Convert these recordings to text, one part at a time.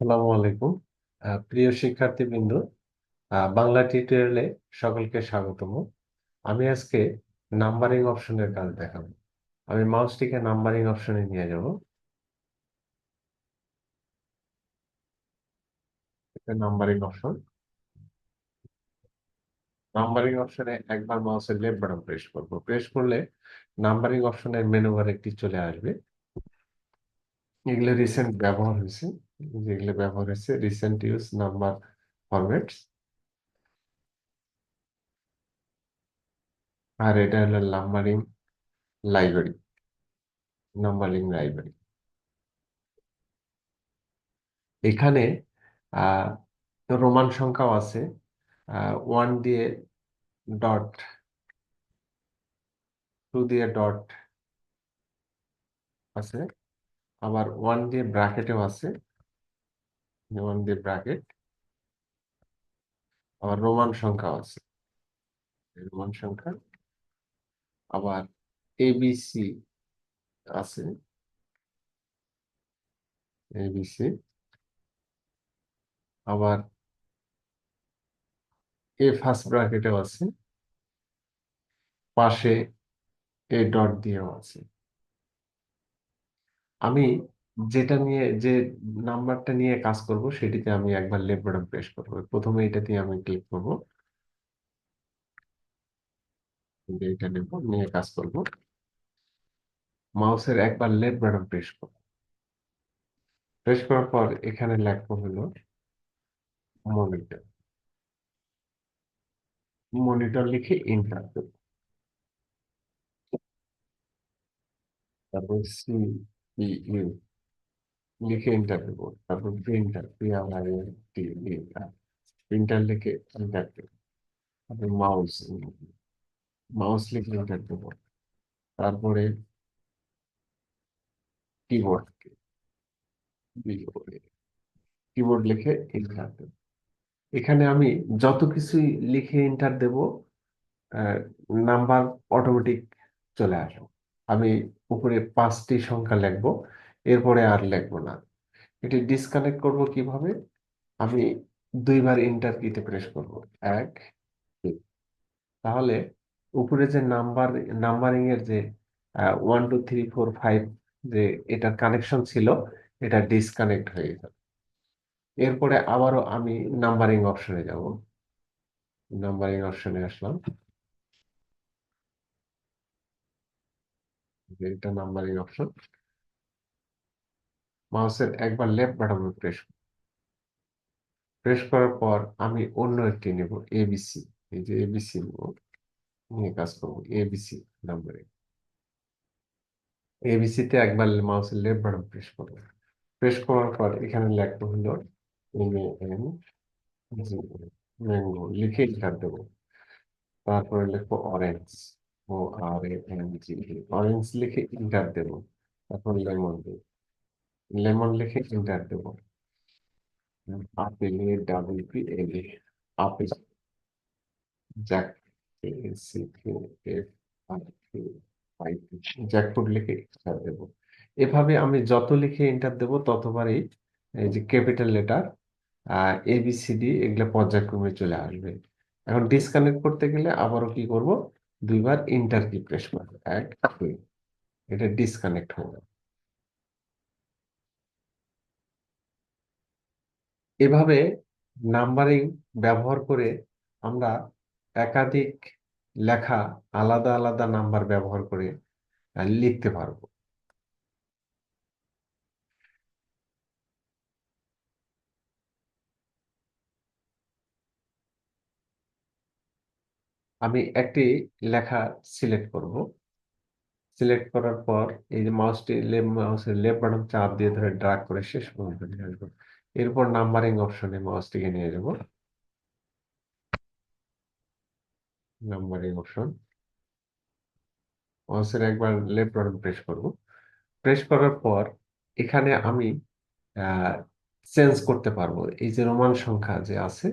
আসসালামু আলাইকুম। প্রিয় শিক্ষার্থীবৃন্দ বাংলা টিউটোরিয়ালে সকলকে স্বাগতম। আমি আজকে নাম্বারিং অপশনের কাজ দেখাবো। আমি মাউসটিকে নাম্বারিং অপশনে নিয়ে যাব। Numbering option. নাম্বারিং অপশনে একবার মাউসের লেফট বাটন প্রেস করব। প্রেস করলে নাম্বারিং অপশনের মেনু বার একটি চলে আসবে। এগুলো রিসেন্ট ব্যবহার হয়েছে। যেগুলো ব্যবহার হয়েছে রিসেন্ট ইউজ নাম্বার ফরম্যাটস আর এটা হলো নাম্বারিং লাইব্রেরি নাম্বারিং লাইব্রেরি এখানে রোমান সংখ্যাও আছে ওয়ান দিয়ে ডট টু দিয়ে ডট আছে, আবার ওয়ান দিয়ে ব্র্যাকেটেও আছে। ওয়ান দিয়ে ব্র্যাকেট আবার রোমান সংখ্যাও আছে। রোমান সংখ্যা। আবার এবিসি আছে। এবিসি আবার এ ফার্স্ট ব্র্যাকেটেও আছে। পাশে এ ডট দিয়েও আছে। আমি যেটা নিয়ে, যে নাম্বারটা নিয়ে কাজ করব, সেটিতে আমি একবার লেফট বাটন প্রেস করব। প্রথমে এটাতে আমি ক্লিক করব। এটা নেব নিয়ে কাজ করব। মাউসের একবার লেফট বাটন প্রেস করব। প্রেস করার পর এখানে লেখবো হলো মনিটর। মনিটর লিখে এন্টার দেব তারপর সি ইউ লিখে এন্টার দেবো তারপর প্রিন্টার প্রিন্টার লিখে এন্টার দেবো। মাউস মাউস লিখে এন্টার দেবো তারপরে কিবোর্ড কিবোর্ড লিখে এন্টার দেবো এখানে আমি যত কিছুই লিখে এন্টার দেব নাম্বার অটোমেটিক চলে আসবে। আমি উপরে পাঁচটি সংখ্যা লিখব। এরপরে আর লিখব না। এটি ডিসকানেক্ট করব কীভাবে? আমি দুইবার এন্টার কিতে প্রেস করব। এক তাহলে উপরে যে নাম্বার নাম্বারিং এর যে one two three four five যে এটার কানেকশন ছিল, এটা ডিসকানেক্ট হয়ে যাবে এরপরে আবারও আমি নাম্বারিং অপশনে যাব। নাম্বারিং অপশনে আসলাম। এটা নাম্বারিং অপশন মাউসের একবার লেফট বাটন প্রেস প্রেস করার পর আমি অন্য একটি নেব এবিসি এই যে এবিসি নেব, নিয়ে কাজ করব এবিসি নাম্বারিং। এবিসি তে একবার মাউসের লেফট বাটন প্রেস করব। প্রেস করার পর এখানে লিখতে হলো ম্যাঙ্গো লিখে এন্টার দেবো। তারপরে লিখব orange O R A N G orange লিখে ইন্টার দেবো। তারপর লেমন দেবো। লেমন লিখে এন্টার দেবো। Apple A double P L A apple jack A C K F R K I jackfruit লিখে এন্টার দেবো। এভাবে আমি যত লিখে এন্টার দেবো ততবারই এই যে capital letter A B C D এগুলো পর্যায়ক্রমে চলে আসবে। এখন ডিসকানেক্ট করতে গেলে আবারও কি করব? দুইবার ইন্টার কি প্রেস করব এক দুই এটা ডিসকানেক্ট হয়ে যাবে। এভাবে নাম্বারিং ব্যবহার করে আমরা একাধিক লেখা আলাদা আলাদা নাম্বার ব্যবহার করে লিখতে পারব। আমি একটি লেখা সিলেক্ট করব। সিলেক্ট করার পর এই যে মাউসটি মাউসের লেফট বাটন চাপ দিয়ে ধরে ড্রাগ করে শেষ পর্যন্ত নিয়ে আসব। এরপর নাম্বারিং অপশনে মাউসটিকে নিয়ে যাব। নাম্বারিং অপশন মাউসের একবার লেফট বাটন প্রেস করব। প্রেস করার পর এখানে আমি চেঞ্জ করতে পারব। এই যে রোমান সংখ্যা যে আছে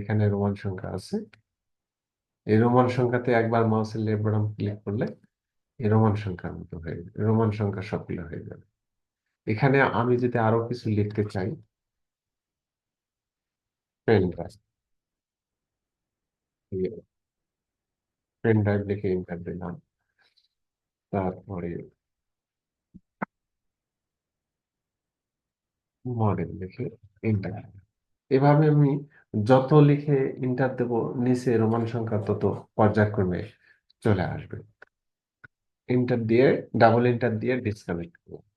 এখানে রোমান সংখ্যা আছে, এই রোমান সংখ্যাতে একবার মাউসের লেফট বাটন ক্লিক করলে এই রোমান সংখ্যার মতো হয়ে রোমান সংখ্যা সক্রিয় হয়ে যাবে। এখানে আমি যদি আরও কিছু লিখতে চাই পেন ড্রাইভ পেন ড্রাইভ লিখে এন্টার দিলাম। তারপরে মডেল লিখে এন্টার এভাবে আমি যত লিখে ইন্টার দেব, নিচে রোমান সংখ্যা তত পর্যায়ক্রমে চলে আসবে। ইন্টার দিয়ে ডাবল ইন্টার দিয়ে ডিসকানেক্ট করব।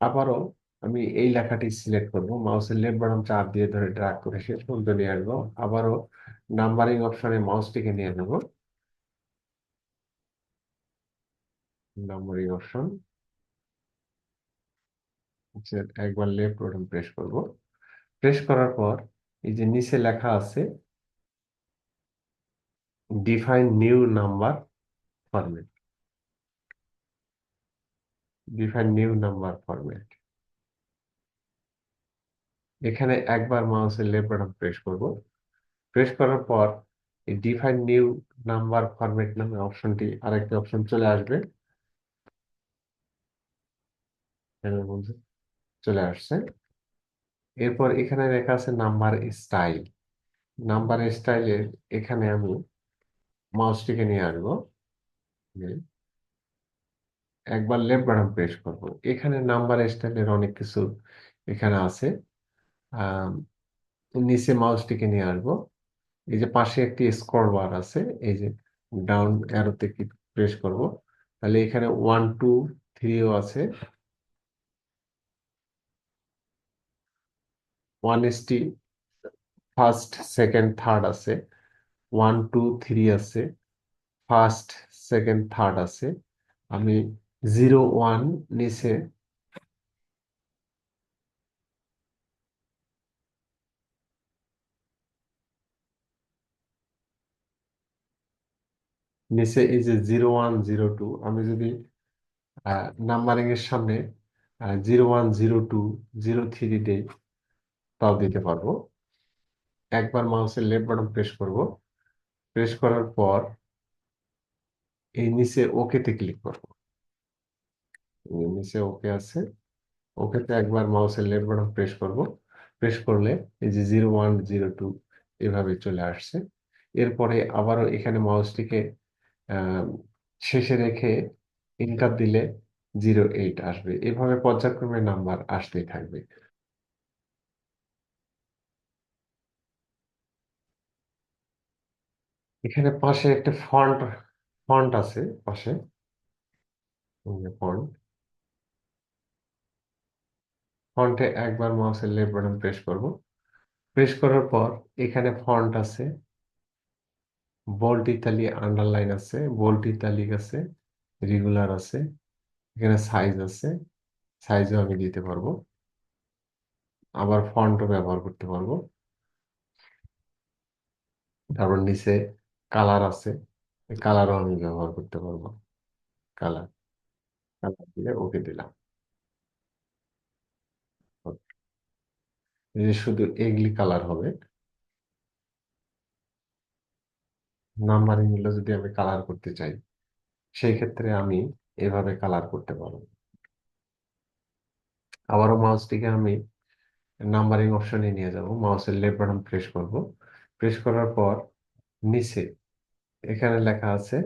আবারও আমি এই লেখাটি সিলেক্ট করব। মাউসের লেফট বাটন চাপ দিয়ে ধরে ড্রাগ করে শেষ পর্যন্ত নিয়ে আসব। আবারও নাম্বারিং অপশনে মাউসটিকে নিয়ে নেব। নাম্বারিং অপশন একবার লেফট বাটন প্রেস করব। প্রেস করার পর এই যে নিচে লেখা আছে define new number format define new number format এখানে একবার মাউসের লেফট বাটন প্রেস করব। প্রেস করার পর এই ডিফাইন নিউ নাম্বার ফরম্যাট নামে অপশনটি আরেকটি অপশন চলে আসবে। চলে আসছে। এরপর এখানে লেখা আছে নাম্বার স্টাইল নাম্বার স্টাইলের এখানে আমি মাউসটিকে নিয়ে আসব। একবার লেফট বাটন প্রেস করব। এখানে নাম্বার স্টাইলের অনেক কিছু এখানে আছে। নিচে মাউসটিকে নিয়ে আসব। এই যে পাশে একটি স্ক্রল বার আছে, এই যে ডাউন অ্যারোতে প্রেস করব, তাহলে এখানে ওয়ান টু থ্রিও আছে। One ST first second third আছে। ওয়ান টু থ্রি আছে। ফার্স্ট সেকেন্ড থার্ড আছে। আমি জিরো ওয়ান নিচে। নিচে এই যে জিরো ওয়ান, জিরো টু, আমি যদি নাম্বারিং এর সামনে zero one, zero two, zero three দেই, তাও দিতে পারব। একবার মাউসের লেফট বাটন প্রেস করব। প্রেস করার পর এই নিচে ওকেতে ক্লিক করব। নিচে ওকে আছে। ওকেতে একবার মাউসের লেফট বাটন প্রেস করব। প্রেস করলে এই যে জিরো ওয়ান জিরো টু এভাবে চলে আসছে। এরপরে আবারও এখানে মাউসটিকে শেষে রেখে ইন্টার দিলে জিরো এইট আসবে। এভাবে পর্যায়ক্রমে নাম্বার আসতেই থাকবে। এখানে পাশে একটা ফন্ট ফন্ট আছে, পাশে। ফন্ট ফন্টে একবার মাউসের লেফট বাটন প্রেস করব। প্রেস করার পর এখানে ফন্ট আছে বোল্ড ইতালি আন্ডারলাইন আছে বোল্ড ইতালিক আছে রেগুলার আছে, এখানে সাইজ আছে সাইজও আমি দিতে পারব। আবার ফন্টও ব্যবহার করতে পারব। তারপর নিচে কালার আছে কালারও আমি ব্যবহার করতে পারব। কালার কালার দিলে ওকে দিলাম। যে শুধু এগলি কালার হবে, নাম্বারিংগুলো যদি আমি কালার করতে চাই, সেই ক্ষেত্রে আমি এভাবে কালার করতে পারব। আবারও মাউসটিকে আমি নাম্বারিং অপশনে নিয়ে যাব মাউসের লেফট বাটন প্রেস করব। প্রেস করার পর নিচে এখানে লেখা আছে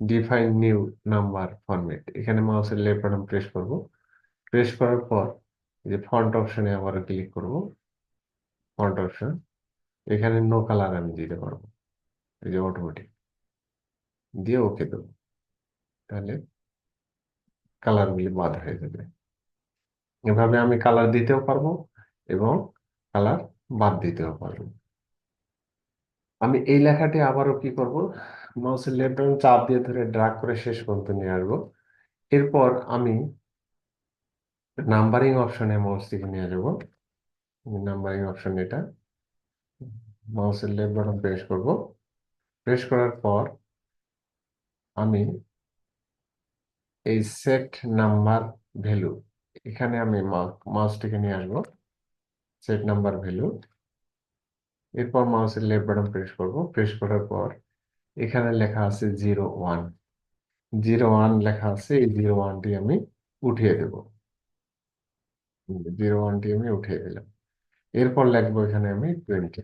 ডিফাইন নিউ নাম্বার ফরম্যাট এখানে মাউসের লেফট বাটন প্রেস করব। প্রেস করার পর যে ফন্ট অপশনে আবার ক্লিক করব। ফন্ট অপশন এখানে নো কালার আমি দিতে পারব। এই যে অটোমেটিক দিয়ে ওকে দেবো। তাহলে কালারগুলি বাদ হয়ে যাবে। এভাবে আমি কালার দিতেও পারব এবং কালার বাদ দিতেও পারব। আমি এই লেখাটি আবারও কি করব? মাউসের লেফট বাটন চাপ দিয়ে ধরে ড্রাগ করে শেষ পর্যন্ত নিয়ে আসব। এরপর আমি নাম্বারিং অপশনে মাউস মাউসটিকে নিয়ে যাব। নাম্বারিং অপশন এটা। মাউসের লেফট বাটন প্রেস করব। প্রেস করার পর আমি এই সেট নাম্বার ভ্যালু এখানে আমি মাউসটিকে নিয়ে আসব। সেট নাম্বার ভ্যালু এরপর মাউসের লেফট বাটন প্রেস করব। প্রেস করার পর এখানে লেখা আছে জিরো ওয়ান। জিরো ওয়ান লেখা আছে, এই জিরো ওয়ানটি আমি উঠিয়ে দেব। জিরো ওয়ানটি আমি উঠিয়ে দিলাম। এরপর লিখব এখানে আমি টোয়েন্টি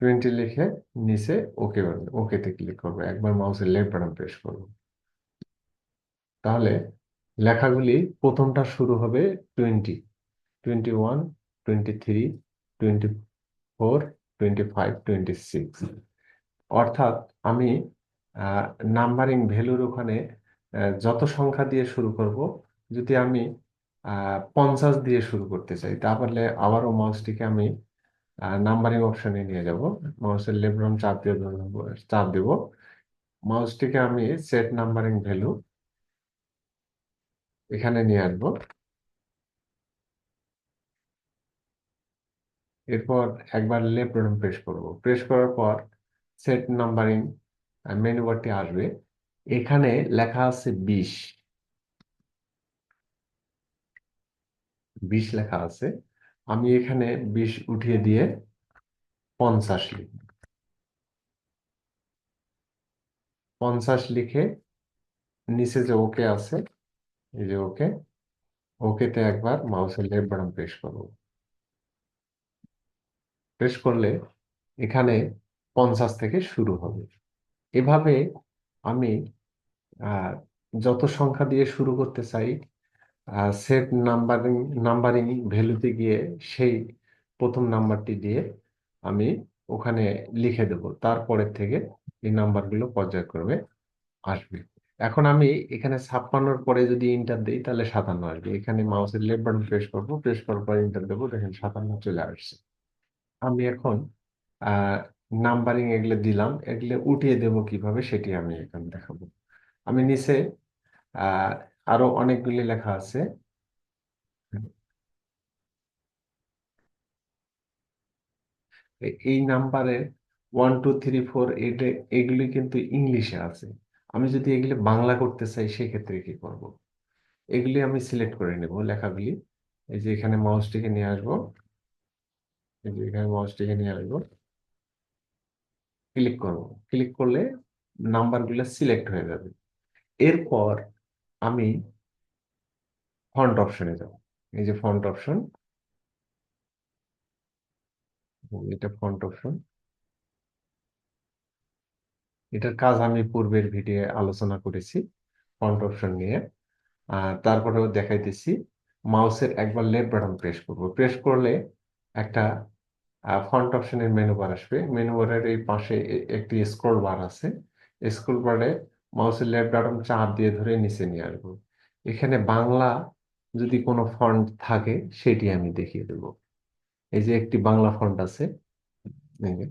টোয়েন্টি লিখে নিচে ওকে ওকেতে ক্লিক করব। একবার মাউসের লেফট বাটন প্রেস করব। তাহলে লেখাগুলি প্রথমটা শুরু হবে twenty twenty one twenty three twenty four twenty five twenty six অর্থাৎ আমি নাম্বারিং ভ্যালুর ওখানে যত সংখ্যা দিয়ে শুরু করব, যদি আমি পঞ্চাশ দিয়ে শুরু করতে চাই, তাহলে আবারও মাউসটিকে আমি নাম্বারিং অপশনে নিয়ে যাব। মাউসের বাটন চাপ দিয়ে চাপ দেব। মাউসটিকে আমি সেট নাম্বারিং ভ্যালু এখানে নিয়ে আসব। এরপর একবার লেফট বাটন প্রেস করব। প্রেস করার পর সেট নাম্বারিং মেনু বারটি আসবে। এখানে লেখা আছে বিশ। বিশ লেখা আছে। আমি এখানে বিশ উঠিয়ে দিয়ে পঞ্চাশ লিখব। পঞ্চাশ লিখে নিচে যে ওকে আছে, এই যে ওকে ওকেতে একবার মাউসের লেফট বাটন প্রেস করব। প্রেস করলে এখানে পঞ্চাশ থেকে শুরু হবে। এভাবে আমি যত সংখ্যা দিয়ে শুরু করতে চাই সেট নাম্বারিং নাম্বারিং ভ্যালুতে গিয়ে সেই প্রথম নাম্বারটি দিয়ে আমি ওখানে লিখে দেব। তারপরের থেকে এই নাম্বারগুলো পর্যায়ক্রমে আসবে। এখন আমি এখানে ছাপ্পান্নর পরে যদি ইন্টার দিই, তাহলে সাতান্ন আসবে। এখানে মাউসের লেফট বাটন প্রেস করব প্রেস করার পর ইন্টার দেবো, দেখেন সাতান্ন চলে আসছে। আমি এখন আহ নাম্বারিং এগুলো দিলাম, এগুলো উঠিয়ে দেব কীভাবে সেটি আমি এখন দেখাবো। আমি নিচে আহ আরও অনেকগুলি লেখা আছে। এই নাম্বারে ওয়ান টু থ্রি ফোর এগুলি কিন্তু ইংলিশে আছে। আমি যদি এগুলি বাংলা করতে চাই, সেক্ষেত্রে কি করব? এগুলি আমি সিলেক্ট করে নেব লেখাগুলি। এই যে এখানে মাউসটিকে নিয়ে আসব। এখানে মাউসটিকে নিয়ে আসব সিলেক্ট হয়ে যাবে। এরপর আমি ফন্ট অপশনে যাব। এই যে ফন্ট অপশন। এটা ফন্ট অপশন। এটার কাজ আমি পূর্বের ভিডিও আলোচনা করেছি ফন্ট অপশন নিয়ে। আর তারপরেও দেখাইতেছি, মাউসের একবার লেফট বাটন প্রেস করব। প্রেস করলে একটা ফন্ট অপশনের মেনু বার আসবে। মেনু বারের এই পাশে একটি স্ক্রল বার আছে। স্ক্রল বারে মাউসের লেফট বাটন চাপ দিয়ে ধরে নিচে নিয়ে আসব। এখানে বাংলা যদি কোনো ফন্ট থাকে, সেটি আমি দেখিয়ে দেব। এই যে একটি বাংলা ফন্ট আছে, এই যে।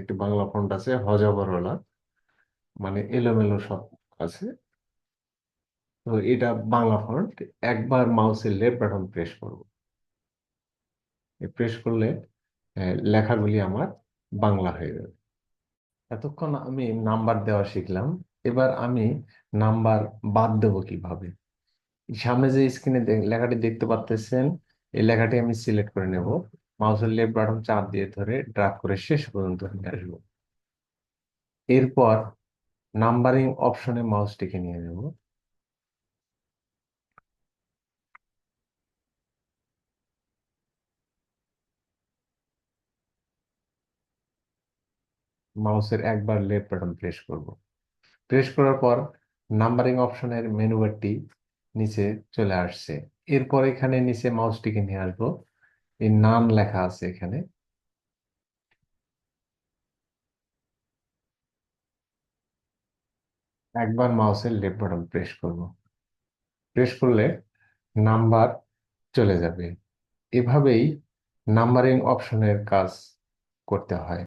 একটি বাংলা ফন্ট আছে হজবরলা মানে এলোমেলো সব আছে। তো এটা বাংলা ফন্ট একবার মাউসের লেফট বাটন প্রেস করব। প্রেস করলে লেখাগুলি আমার বাংলা হয়ে যাবে। এতক্ষণ আমি নাম্বার দেওয়া শিখলাম। এবার আমি নাম্বার বাদ দেব কীভাবে? সামনে যে স্ক্রিনে লেখাটি দেখতে পাচ্ছেন এই লেখাটি আমি সিলেক্ট করে নেব। মাউসের লেফট বাটন চাপ দিয়ে ধরে ড্রাগ করে শেষ পর্যন্ত নিয়ে আসব। এরপর নাম্বারিং অপশনে মাউসটিকে নিয়ে নেব। মাউসের একবার লেফট বাটন প্রেস করব। প্রেস করার পর নাম্বারিং অপশনের মেনু বারটি নিচে চলে আসছে। এরপর এখানে নিচে মাউসটিকে নিয়ে আসব। এই নাম লেখা আছে এখানে। একবার মাউসের লেফট বাটন প্রেস করব। প্রেস করলে নাম্বার চলে যাবে। এভাবেই নাম্বারিং অপশনের কাজ করতে হয়।